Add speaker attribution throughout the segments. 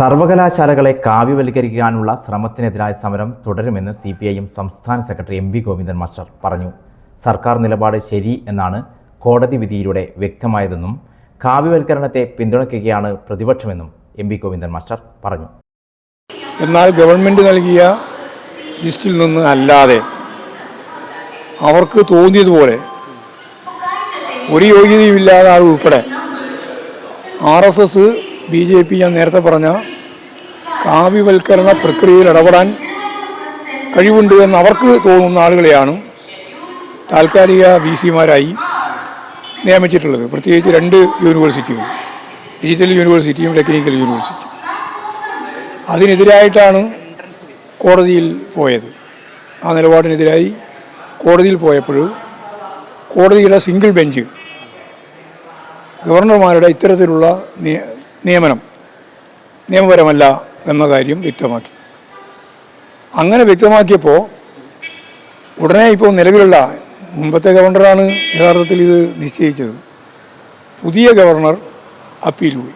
Speaker 1: സർവകലാശാലകളെ കാവ്യവൽക്കരിക്കാനുള്ള ശ്രമത്തിനെതിരായ സമരം തുടരുമെന്ന് സി പി ഐ സംസ്ഥാന secretary M V Govindan master പറഞ്ഞു. സർക്കാർ നിലപാട് ശരി എന്നാണ് കോടതി വിധിയിലൂടെ വ്യക്തമായതെന്നും കാവ്യവൽക്കരണത്തെ പിന്തുണയ്ക്കുകയാണ് പ്രതിപക്ഷമെന്നും എം വി ഗോവിന്ദൻ മാസ്റ്റർ പറഞ്ഞു.
Speaker 2: എന്നാൽ ഗവൺമെന്റ് നൽകിയ ലിസ്റ്റിൽ നിന്ന് അല്ലാതെ അവർക്ക് തോന്നിയതുപോലെ ഒരു യോഗ്യതയുമില്ലാതെ ആൾ ഉൾപ്പെടെ R S S B J P ഞാൻ നേരത്തെ പറഞ്ഞ കാവ്യവൽക്കരണ പ്രക്രിയയിൽ ഇടപെടാൻ കഴിവുണ്ട് എന്ന് അവർക്ക് തോന്നുന്ന ആളുകളെയാണ് താൽക്കാലിക വി സിമാരായി നിയമിച്ചിട്ടുള്ളത്. പ്രത്യേകിച്ച് രണ്ട് യൂണിവേഴ്സിറ്റികൾ ഡിജിറ്റൽ യൂണിവേഴ്സിറ്റിയും ടെക്നിക്കൽ യൂണിവേഴ്സിറ്റിയും. അതിനെതിരായിട്ടാണ് കോടതിയിൽ പോയത്. ആ നിലപാടിനെതിരായി കോടതിയിൽ പോയപ്പോൾ കോടതിയുടെ സിംഗിൾ ബെഞ്ച് ഗവർണർമാരുടെ ഇത്തരത്തിലുള്ള നിയമനം നിയമപരമല്ല എന്ന കാര്യം വ്യക്തമാക്കി. അങ്ങനെ വ്യക്തമാക്കിയപ്പോൾ ഉടനെ ഇപ്പോൾ നിലവിലുള്ള മുമ്പത്തെ ഗവർണറാണ് യഥാർത്ഥത്തിൽ ഇത് നിശ്ചയിച്ചത്. പുതിയ ഗവർണർ അപ്പീൽ പോയി.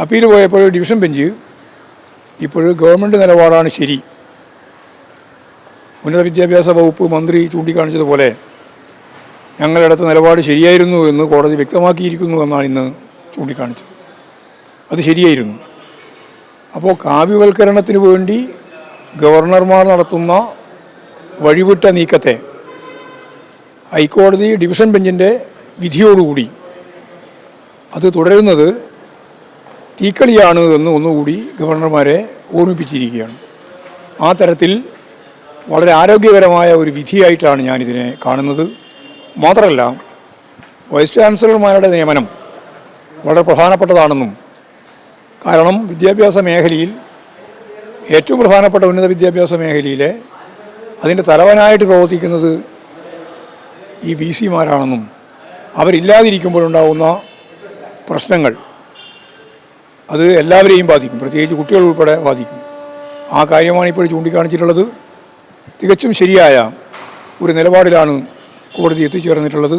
Speaker 2: അപ്പീൽ പോയപ്പോൾ ഡിവിഷൻ ബെഞ്ച് ഇപ്പോൾ ഗവൺമെന്റ് നിലപാടാണ് ശരി. ഉന്നത വിദ്യാഭ്യാസ വകുപ്പ് മന്ത്രി ചൂണ്ടിക്കാണിച്ചതുപോലെ ഞങ്ങളെടുത്ത നിലപാട് ശരിയായിരുന്നു എന്ന് കോടതി വ്യക്തമാക്കിയിരിക്കുന്നു എന്നാണ് ഇന്ന് ചൂണ്ടിക്കാണിച്ചത്. അത് ശരിയായിരുന്നു. അപ്പോൾ കാവ്യവൽക്കരണത്തിന് വേണ്ടി ഗവർണർമാർ നടത്തുന്ന വഴിവിട്ട നീക്കത്തെ ഹൈക്കോടതി ഡിവിഷൻ ബെഞ്ചിന്റെ വിധിയോടുകൂടി അത് തുടരുന്നത് തീക്കളിയാണ് എന്ന് ഒന്നുകൂടി ഗവർണർമാരെ ഓർമ്മിപ്പിച്ചിരിക്കുകയാണ്. ആ തരത്തിൽ വളരെ ആരോഗ്യകരമായ ഒരു വിധിയായിട്ടാണ് ഞാനിതിനെ കാണുന്നത്. മാത്രമല്ല വൈസ് ചാൻസലർമാരുടെ നിയമനം വളരെ പ്രധാനപ്പെട്ടതാണെന്നും കാരണം വിദ്യാഭ്യാസ മേഖലയിൽ ഏറ്റവും പ്രധാനപ്പെട്ട ഉന്നത വിദ്യാഭ്യാസ മേഖലയിലെ അതിന്റെ തലവനായിട്ട് പ്രവർത്തിക്കുന്നത് ഈ വി സിമാരാണെന്നും അവരില്ലാതിരിക്കുമ്പോഴുണ്ടാകുന്ന പ്രശ്നങ്ങൾ അത് എല്ലാവരെയും ബാധിക്കും. പ്രത്യേകിച്ച് കുട്ടികൾ ഉൾപ്പെടെ ബാധിക്കും. ആ കാര്യമാണ് ഇപ്പോൾ ചൂണ്ടിക്കാണിച്ചിട്ടുള്ളത്. തികച്ചും ശരിയായ ഒരു നിലപാടിലാണ് കോടതി എത്തിച്ചേർന്നിട്ടുള്ളത്.